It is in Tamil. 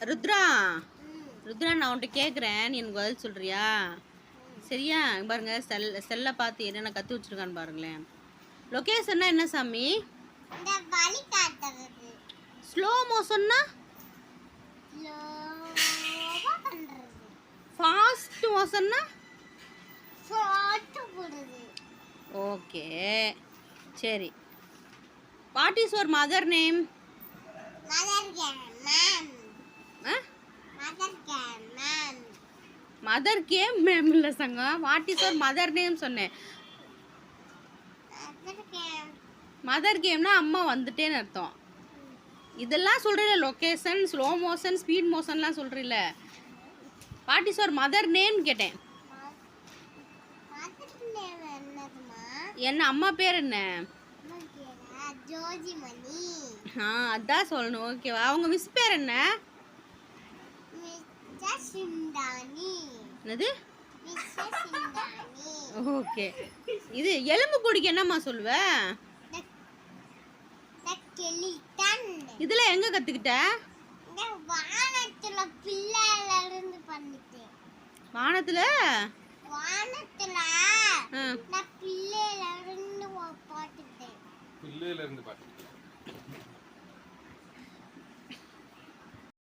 ருத்ரா ருத்ரா நான் உன்கிட்ட கேட்குறேன் நீ எனக்கு பதில் சொல்றியா? சரியா? பாருங்க செல் செல்லை பார்த்து என்னென்ன கற்று வச்சிருக்கான்னு பாருங்களேன். லொக்கேஷன்னா என்ன சாமி? ஸ்லோ மோஷன்னா ஃபாஸ்ட் மோஷன்னா ஓகே சரி. What is your mother name mother came ma'am ah mother came ma'am mother came ma'am இல்லை சங்கம். What is your mother name சொன்னேன். மதர் கேம் மதர் கேம்னா அம்மா வந்துட்டேன்னு அர்த்தம். இதெல்லாம் சொல்கிறீல லொக்கேஷன் ஸ்லோ மோஷன் ஸ்பீட் மோஷன்லாம் சொல்கிறீல what is your mother name கேட்டேன். என்ன அம்மா பேர் என்ன? ஆ அதான் சொல்லணும். ஓகேவா அவங்க மிஸ் பேர் என்ன? சிந்தானி என்னது? ஓகே. இது எலும்பு கூடிக்கு என்னம்மா சொல்லுவ? இந்த கெளிட்டன் இதில் எங்கே கற்றுக்கிட்ட இந்த வானத்துல பிள்ளைல இருந்து பண்ணிட்டேன். வானத்தில்? வானத்துல நான் பிள்ளைல இருந்து பாட்டுட்டேன் பிள்ளையில இருந்து பாட்டு